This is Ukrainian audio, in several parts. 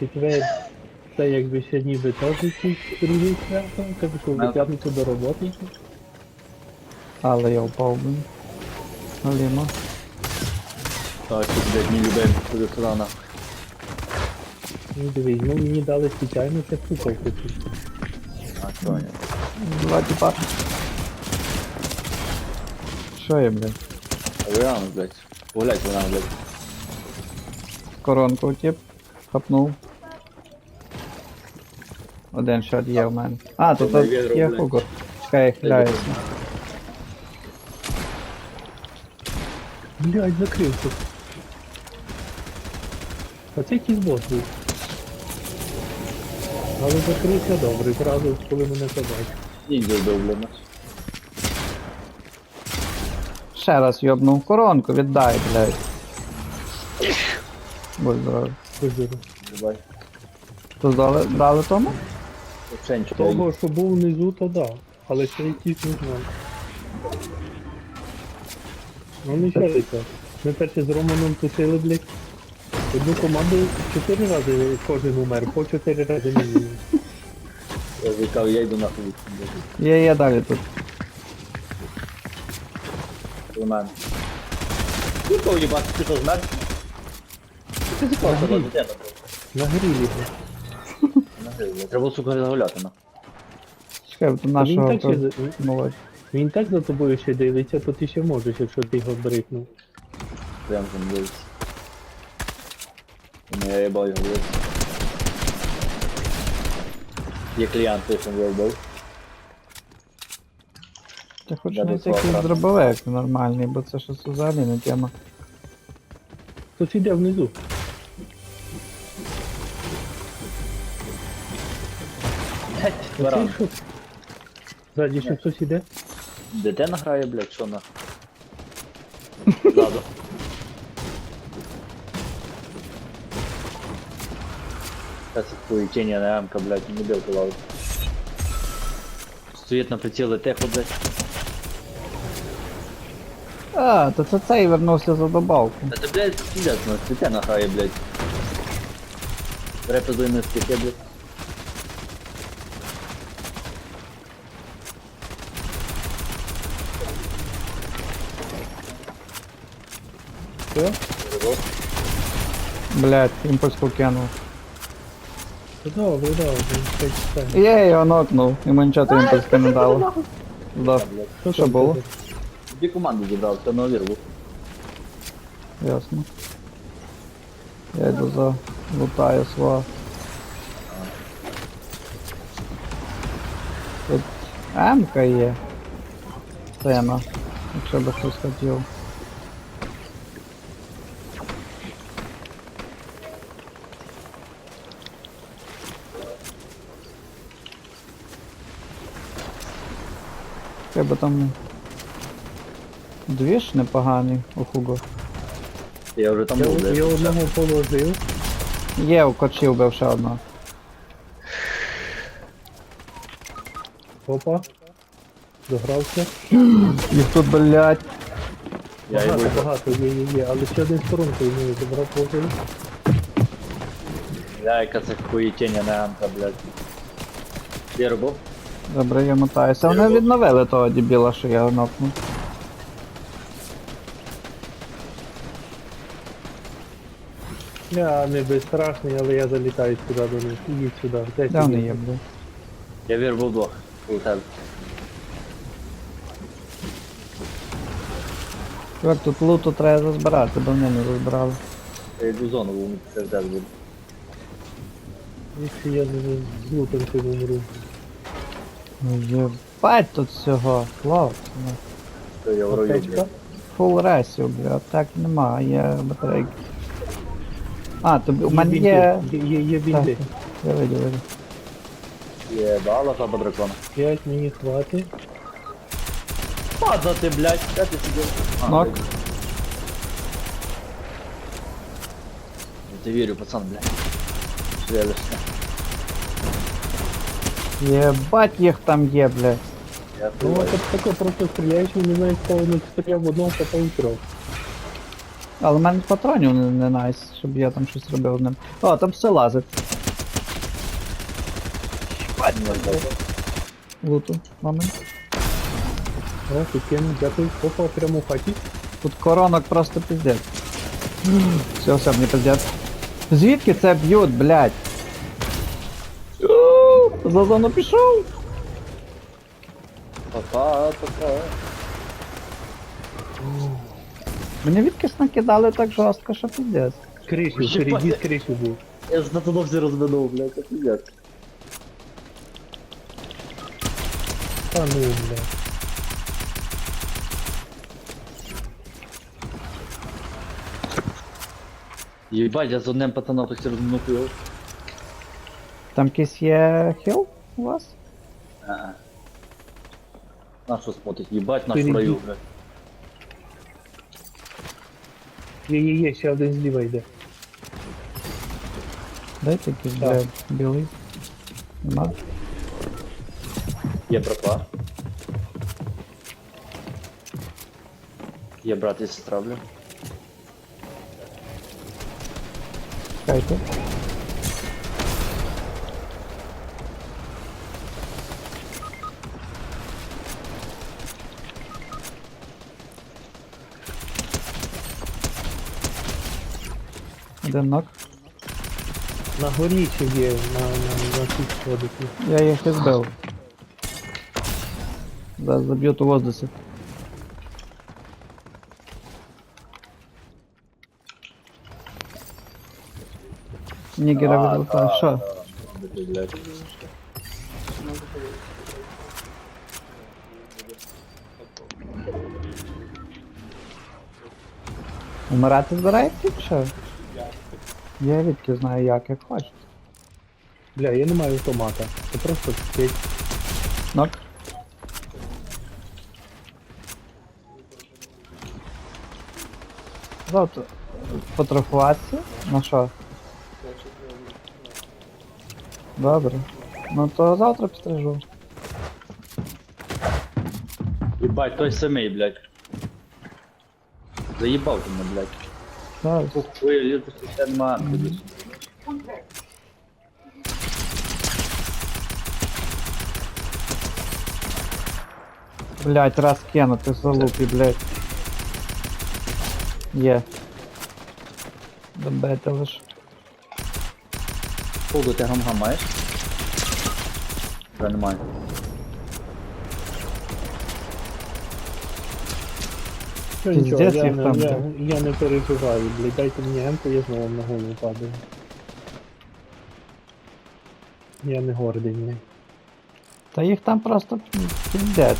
четвер, це якби ще ніби теж якийсь другий свято, кажу, що в п'ятницю до роботи. Але я впав, блін. Галімо. Так, тут, блядь, не любим ресторана. Ну дивись, ну мені дали спеціально це. А що? Два тіпа. Що є, блядь? Реально, блядь. Поглядь, вона, блядь. Коронку тип. Хапнув. Один шот є в мене. А, тут Це от є хугор. Чекай, я хиляюся. Блядь, закрився. А це якийсь бос був. Але закрився добре, зразу, коли мене побачив. Блядь, нас. Ще раз йобнув коронку, віддай, блядь. Будь здоровий. Позиру. Давай. Тут дали, дали тому? Того, що був внизу, то да. Але ще якийсь не знаю. Ну нічого таке. Ми перше з Романом тусили, блядь. Одну команду чотири рази кожен умер, по чотири рази мінімум. Я викав, я йду нахуй. блядь. Є, є далі тут. До мене. Ну, кого їбати, ти що змер? Ти тебе дитина. На грілі. блядь. Блядь. Треба, сука, загуляти, на. Чекай, тут Він так, ще, за- молодь. він так за тобою ще дивиться, то ти ще можеш, якщо ти його брикнув. Прям там дивиться. Ну, я їбав його, блядь. Є клієнт, той, що я вбив. Я хочу Я до знайти свого якийсь брата. дробовик нормальний, бо це щось взагалі не тема. Хтось іде внизу. Баран. Що? Ззаді ще хтось іде? Дитина грає, блядь, що на? Ззаду. Сейчас поведение на ямка, блядь, не бил лаву. Стоїть на прицілі теху, блядь. А, то це цей вернувся за добавку. Это, блядь, пиздец, ну, дитина грає, блядь. Репезує на стіки, блядь. Що? Блять, імпульс покинув. Та Добре, добре, хай читає. Я його нокнув, йому нічого то імпульське не дало. Да, Що що там було? таке? Дві команди зібрав, це новір був. Ясно. Я йду за лутаю свого. Тут М-ка є. Тема. Якщо би хтось хотів. Треба там двіж непоганий у Хуго. Я вже там Я, був, я блядь. одного положив. Є у кочів бив ще одного. Опа. Догрався. Їх тут, блядь. Я багато, його багато є, є, є. Але ще один сторонкою не забрав положив. Я яка це хуєтіння на ямка, блядь. Вір був? Добре, я мотаюся. Вони відновили того дебіла, що я нокнув. Я не безстрашний, але я залітаю сюди до них. Ідіть сюди. Десь Де вони є, блядь? Я вір був двох. У тебе. Чувак, тут луту треба зазбирати, давно не зазбирали. Я йду в зону, бо це вдати буде. Якщо я з- з лутанкою умру. Ну, Єбать тут всього, хлопці. Що я в Аптечка. блядь. Фул ресів, бля, так нема, є батарейки. А, тобі у мене є. Є, є, є Так, бінти. я видів, видів. Єбала жаба дракона. П'ять мені хватить. Падати, блядь, де ти сидів? А, Нок. Я тебе вірю, пацан, блядь. Швелишся. Єбать їх там є, блядь. Я Ну, хуй. от таке просто стріляєш і не знаєш, кого не стріляв в одного, попав у трьох. Але в мене патронів не, не найс, щоб я там щось робив з ним. О, там все лазить. Луту. Момент. О, тут кинув, дякую. Опа, прямо в хаті. Тут коронок просто пиздец. Все, все, мені пиздец. Звідки це б'ють, блядь? За зону пішов. Та-та, та-та. Мені відкис накидали так жорстко, що пиздец. Кришу, Єбать. впереді з кришу був. Я ж на тудовці розминув, блядь, це пиздец. Та ну, бля. Єбать, я з одним пацаном хтось розминув його. Там якийсь є хіл у вас? Ага. На що смотрить? Їбать, наш Впереді. в раю, блядь. Є, є, є, ще один зліва йде. Дайте якийсь, Так. блядь, білий. Нема? Є братва. Є брат і сестра, блядь. Чекайте. Один нок. На горі ще є, на, на, на цій сходиці. Я їх і збив. Зараз заб'ють у воздусі. Нігера відлутав. Що? Блядь. Умирати збираєте чи що? Я відки знаю як, як хочеш. Бля, я не маю автомата. Це просто цей Нок. Завтра потрахуватися? На що? Добре. Ну то завтра підстрижу. Єбать, той самий, блядь. Заїбав ти мене, блядь. Блять, раз кинути залупі, блять. Є. Добити лиш. Полду ти гам-гам маєш? Вже немає. Нічого, Пиздец я, їх не, там, я, да. я не переживаю, блядь, дайте мені емку, я знову на голову падаю. Я не гордий, не. Та їх там просто піздець.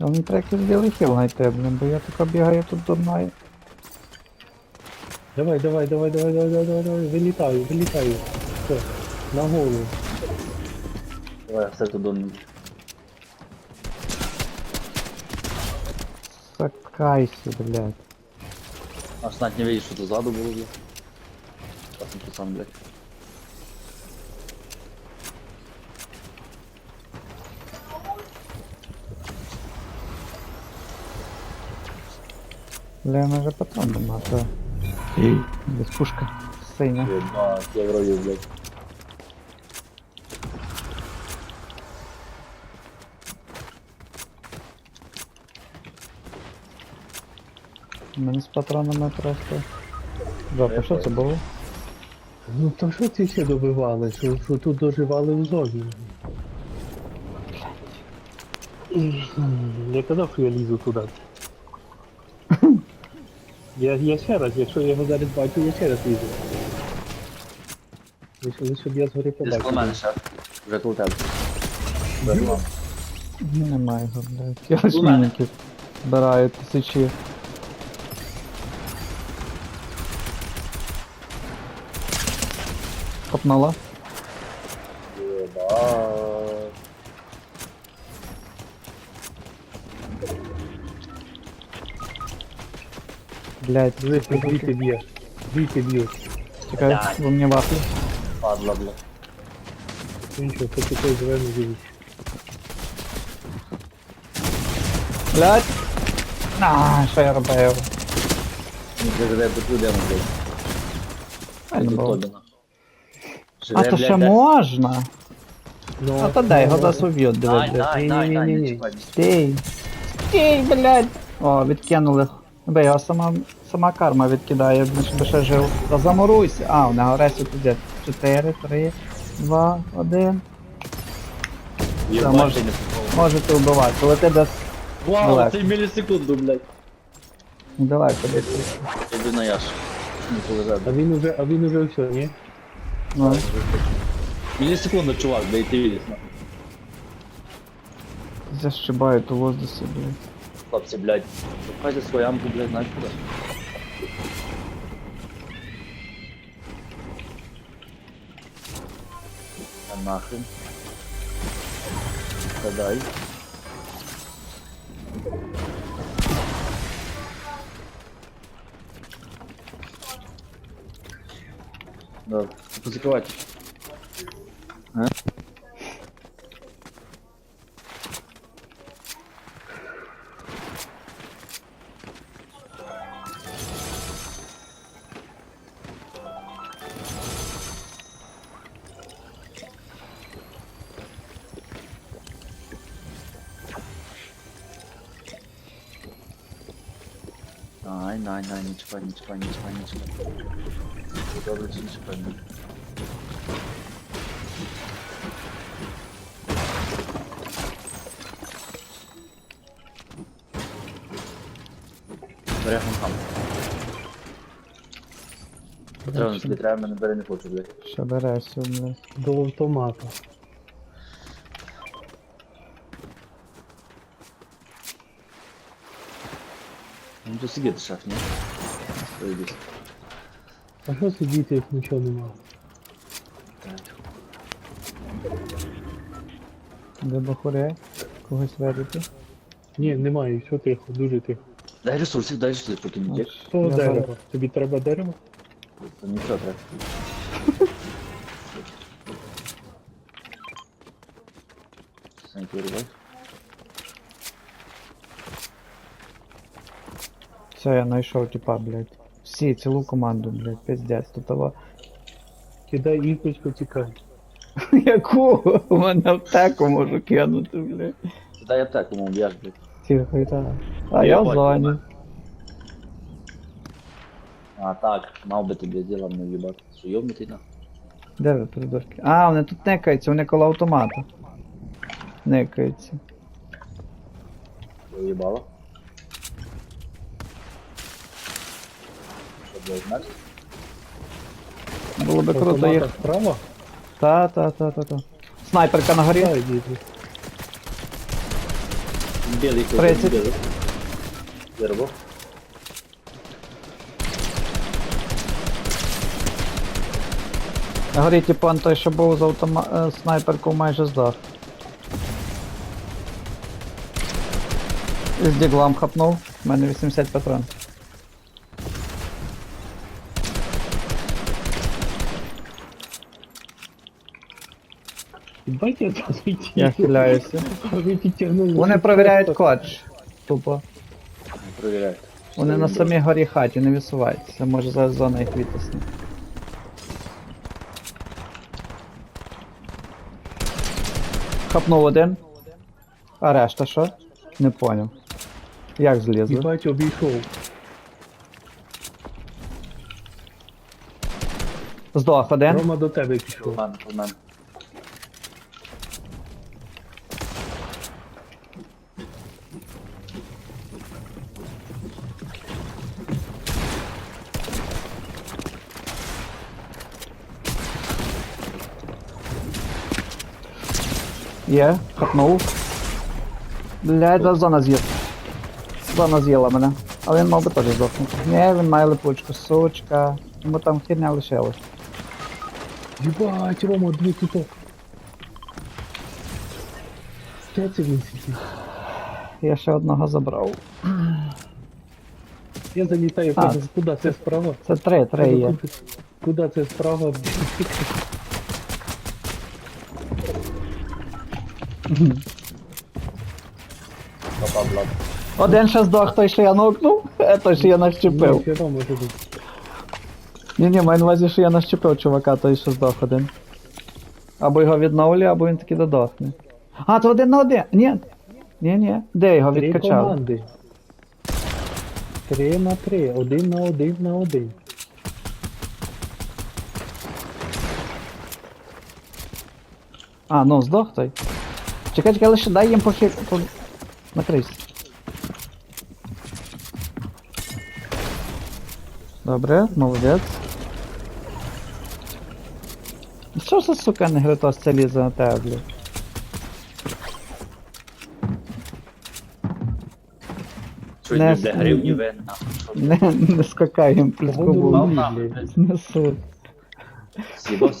А Мені треба якийсь білий хіл знайти, блін, бо я тако бігаю тут дурною. Давай, давай, давай, давай, давай, давай, давай, давай, вилітаю, вилітаю. Все, на голову. Давай, все туди. Закайся, блядь. Аж навіть не видиш, що тут ззаду було, блядь. Пацан пацан, блядь. Бля, у мене вже патрон нема, то. Без пушка. Синя. Єбать, я в раю, блядь. Мене з патронами просто. Жопа, що це було? Ну то що ці ще добивали? Що, що тут доживали в зоні? Я казав, що я лізу туди. Я, я ще раз, якщо я його зараз бачу, я ще раз лізу. Лише, лише б я згори Десь коло побачив. мене ще. Вже коло тебе. Немає його, блядь. Я розмінників збираю тисячі. Копнула. Єбать. Блядь, Дивись, звідти б'є. Звідти б'ють. чекай, Блядь. ви мені вафлі. Падла, блядь. Ну нічого, хоч і той зелений дивись. Блядь! А, що я робив? Він вже живе до людину, блядь. Нормально До було. тебе, нахуй. А то ще можна. Ну, А то дай, його ну, дасть уб'ють, диви, Ні-ні-ні-ні. Стій. Стій, блядь. О, відкинули. Бе, його сама, сама карма відкидає, значить би ще жив. Та замуруйся. А, у нього ресу туди. 4, 3, 2, 1. Єбать, може. ти не попав. Можете вбивати. Коли ти десь Вау, ти мілісекунду, блядь. далеко десь. Іди на яш. Не повезе. А він уже, а він уже все, ні? Ну, Мілісекунду, чувак, да і ти виліз, нахуй. защибають у воздусі, блядь. Хлопці, блядь. Шукайте свою амку, блядь, знаєш куди. А нахрен. Та дай. Да, Ай, най, най, не чіпай, не чіпай, не чіпай, не чіпай. Добре, чи не чіпай, не. Бере хам. Треба, тобі треба, мене бере не хочу, блядь. Ще берешся, блядь. До автомата. То сидіти шеф, ні? Стоїть. А що сидіти, як нічого немає? Де бахуре? Когось ведете? Ні, немає, все тихо, дуже тихо. Дай ресурси, дай ресурси, поки не йдеш. Що Я дерево? зараз. Тобі треба дерево? Та нічого треба. Вирубай. Все, я знайшов типа, блядь. Всі, цілу команду, блядь, пиздець. Тут того. Кидай іпочку, тікай. Яку? У мене аптеку можу кинути, блядь. Дай аптеку, мов б'яш, блядь. Тихо, так. А Я я в зоні. А так, мав би тобі ділом не в'їбати. Суйомнутий на. Де ви, придурки? А, вони тут никаються, вони коло автомата. Никаються. В'їбало. Знаєш? Було би круто їх. справа? Та, та, та, та, та. Снайперка на горі. Дай, діти. Білий хто, Тридцять. білий. Вирубав. На горі типу той, що був з автома... е, снайперкою майже здох. З діглом хапнув. У мене 80 патрон. Бать я хиляюся. Вони провіряють код. Тупо. Не провіряй. Вони на самій горі хаті не висуваються. Може зараз зона їх витисне. Хапнув один. А решта що? Не поняв. Як злізли? Бать обійшов. Здох один. Рома до тебе пішов. Ладно, ладно. Є, хапнув. Блядь, да зона з'їла. Зона з'їла мене. Але він мав би теж здохнути. Ні, він має липучку, сучка. Йому там херня лишилась. Єбать, Рома, дві тут. Де це він сидить? Я ще одного забрав. Я залітаю, А. куди це справа? Це три, три є. Куди це справа? Один ще здох, той, що я нокнув, а той, що я нащепив. Бути. Ні, ні, маю на увазі, що я нащепив чувака, той що здох один. Або його відновлю, або він таки додохне. А, то один на один. Ні. Ні, ні. Де його Три відкачав? команди. Три на три, один на один на один. А, ну здох той. Чекай, чекай, лише дай їм похи... по... Накрийся. Добре, молодець. Що за сука не гритос це лізе на тебе, блядь? Не, буде гривні винна. Не, не скакаємо плюс Погоду кубу. Мав нахуй, блядь. Несу.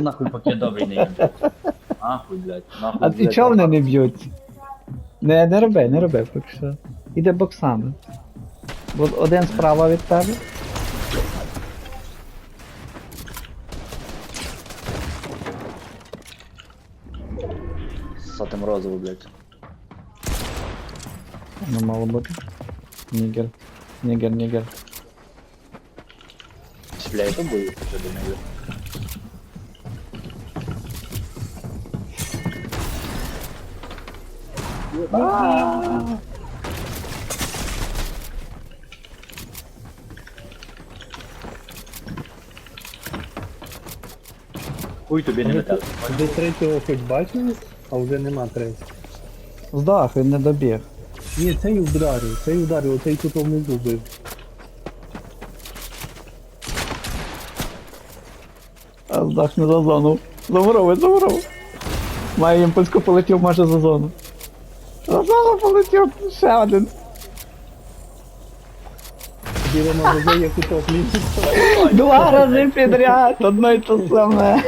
Нахуй, поки добрий не їм. Нахуй, блядь. Нахуй, А блядь. і чого вони не б'ють? Не, не роби, не роби, поки що. Іде боксами. Бо один справа від тебе. Сатим розову, блядь. Ну, мало бути. Нігер. Нігер, нігер. Бля, то бою, що до неї. Хуй тобі не Ви, метал. третього хоч бачили, а вже нема третього. Здах, він не добіг. Ні, цей ударив, цей ударив, оцей тут внизу бив. А здах не за зону. Замуровий, замуровий. Має імпульску полетів майже за зону. За зону полетів ще один. На возе, як у Два рази підряд, одно й те саме.